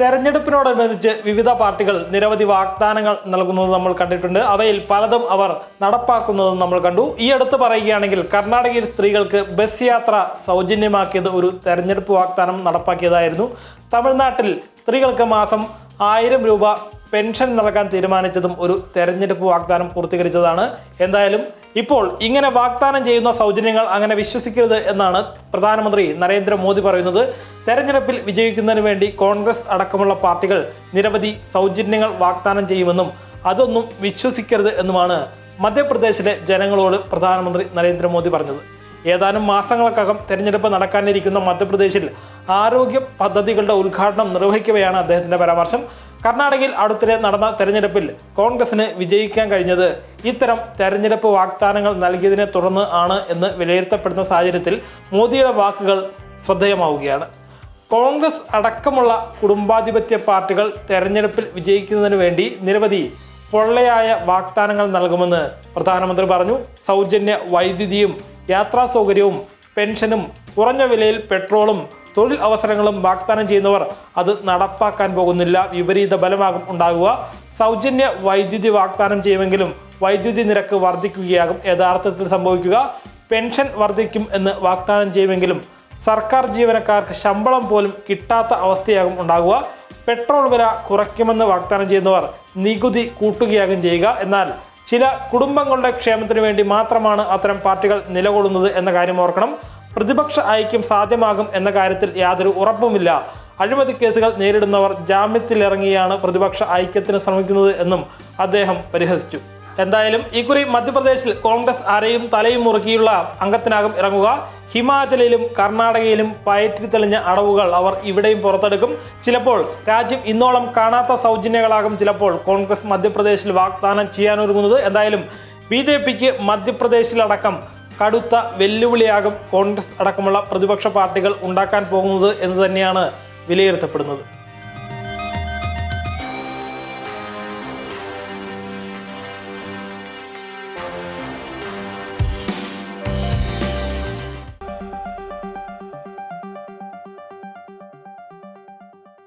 തെരഞ്ഞെടുപ്പിനോടനുബന്ധിച്ച് വിവിധ പാർട്ടികൾ നിരവധി വാഗ്ദാനങ്ങൾ നൽകുന്നത് നമ്മൾ കണ്ടിട്ടുണ്ട്. അവയിൽ പലതും അവർ നടപ്പാക്കുന്നതും നമ്മൾ കണ്ടു. ഈ അടുത്ത് പറയുകയാണെങ്കിൽ കർണാടകയിൽ സ്ത്രീകൾക്ക് ബസ് യാത്ര സൗജന്യമാക്കിയത് ഒരു തെരഞ്ഞെടുപ്പ് വാഗ്ദാനം നടപ്പാക്കിയതായിരുന്നു. തമിഴ്നാട്ടിൽ സ്ത്രീകൾക്ക് മാസം ആയിരം രൂപ പെൻഷൻ നൽകാൻ തീരുമാനിച്ചതും ഒരു തെരഞ്ഞെടുപ്പ് വാഗ്ദാനം പൂർത്തീകരിച്ചതാണ്. എന്തായാലും ഇപ്പോൾ ഇങ്ങനെ വാഗ്ദാനം ചെയ്യുന്ന സൗജന്യങ്ങൾ അങ്ങനെ വിശ്വസിക്കരുത് എന്നാണ് പ്രധാനമന്ത്രി നരേന്ദ്രമോദി പറയുന്നത്. തെരഞ്ഞെടുപ്പിൽ വിജയിക്കുന്നതിന് വേണ്ടി കോൺഗ്രസ് അടക്കമുള്ള പാർട്ടികൾ നിരവധി സൗജന്യങ്ങൾ വാഗ്ദാനം ചെയ്യുമെന്നും അതൊന്നും വിശ്വസിക്കരുത് എന്നുമാണ് മധ്യപ്രദേശിലെ ജനങ്ങളോട് പ്രധാനമന്ത്രി നരേന്ദ്രമോദി പറഞ്ഞത്. ഏതാനും മാസങ്ങൾക്കകം തെരഞ്ഞെടുപ്പ് നടക്കാനിരിക്കുന്ന മധ്യപ്രദേശിൽ ആരോഗ്യ പദ്ധതികളുടെ ഉദ്ഘാടനം നിർവഹിക്കവെയാണ് അദ്ദേഹത്തിന്റെ പരാമർശം. കർണാടകയിൽ അടുത്തിടെ നടന്ന തെരഞ്ഞെടുപ്പിൽ കോൺഗ്രസിന് വിജയിക്കാൻ കഴിഞ്ഞത് ഇത്തരം തെരഞ്ഞെടുപ്പ് വാഗ്ദാനങ്ങൾ നൽകിയതിനെ തുടർന്ന് ആണ് എന്ന് വിലയിരുത്തപ്പെടുന്ന സാഹചര്യത്തിൽ മോദിയുടെ വാക്കുകൾ ശ്രദ്ധേയമാവുകയാണ്. കോൺഗ്രസ് അടക്കമുള്ള കുടുംബാധിപത്യ പാർട്ടികൾ തെരഞ്ഞെടുപ്പിൽ വിജയിക്കുന്നതിന് വേണ്ടി നിരവധി പൊള്ളയായ വാഗ്ദാനങ്ങൾ നൽകുമെന്ന് പ്രധാനമന്ത്രി പറഞ്ഞു. സൗജന്യ വൈദ്യുതിയും യാത്രാ സൗകര്യവും പെൻഷനും കുറഞ്ഞ വിലയിൽ പെട്രോളും തൊഴിൽ അവസരങ്ങളും വാഗ്ദാനം ചെയ്യുന്നവർ അത് നടപ്പാക്കാൻ പോകുന്നില്ല. വിപരീത ബലമാകും ഉണ്ടാകുക സൗജന്യ വൈദ്യുതി വാഗ്ദാനം ചെയ്യുമെങ്കിലും വൈദ്യുതി നിരക്ക് വർദ്ധിക്കുകയാകും. യഥാർത്ഥത്തിൽ സംഭവിക്കുക പെൻഷൻ വർദ്ധിക്കും എന്ന് വാഗ്ദാനം ചെയ്യുമെങ്കിലും സർക്കാർ ജീവനക്കാർക്ക് ശമ്പളം പോലും കിട്ടാത്ത അവസ്ഥയാകും ഉണ്ടാകുക പെട്രോൾ വില കുറയ്ക്കുമെന്ന് വാഗ്ദാനം ചെയ്യുന്നവർ നികുതി കൂട്ടുകയാകും ചെയ്യുക. എന്നാൽ ചില കുടുംബങ്ങളുടെ ക്ഷേമത്തിന് വേണ്ടി മാത്രമാണ് അത്തരം പാർട്ടികൾ നിലകൊള്ളുന്നത് എന്ന കാര്യം ഓർക്കണം. പ്രതിപക്ഷ ഐക്യം സാധ്യമാകും എന്ന കാര്യത്തിൽ യാതൊരു ഉറപ്പുമില്ല. അഴിമതി കേസുകൾ നേരിടുന്നവർ ജാമ്യത്തിലിറങ്ങിയാണ് പ്രതിപക്ഷ ഐക്യത്തിന് ശ്രമിക്കുന്നത് എന്നും അദ്ദേഹം പരിഹസിച്ചു. എന്തായാലും ഇക്കുറി മധ്യപ്രദേശിൽ കോൺഗ്രസ് അരയും തലയും മുറുക്കിയുള്ള അംഗത്തിനാകും ഇറങ്ങുക. ഹിമാചലിലും കർണാടകയിലും പയറ്റി തെളിഞ്ഞ അടവുകൾ അവർ ഇവിടെയും പുറത്തെടുക്കും. ചിലപ്പോൾ രാജ്യം ഇന്നോളം കാണാത്ത സൗജന്യങ്ങളാകും ചിലപ്പോൾ കോൺഗ്രസ് മധ്യപ്രദേശിൽ വാഗ്ദാനം ചെയ്യാനൊരുങ്ങുന്നത്. എന്തായാലും ബി ജെ പിക്ക് മധ്യപ്രദേശിലടക്കം കടുത്ത വെല്ലുവിളിയാകും കോൺഗ്രസ് അടക്കമുള്ള പ്രതിപക്ഷ പാർട്ടികൾ ഉണ്ടാക്കാൻ പോകുന്നത് എന്ന് തന്നെയാണ് വിലയിരുത്തപ്പെടുന്നത്.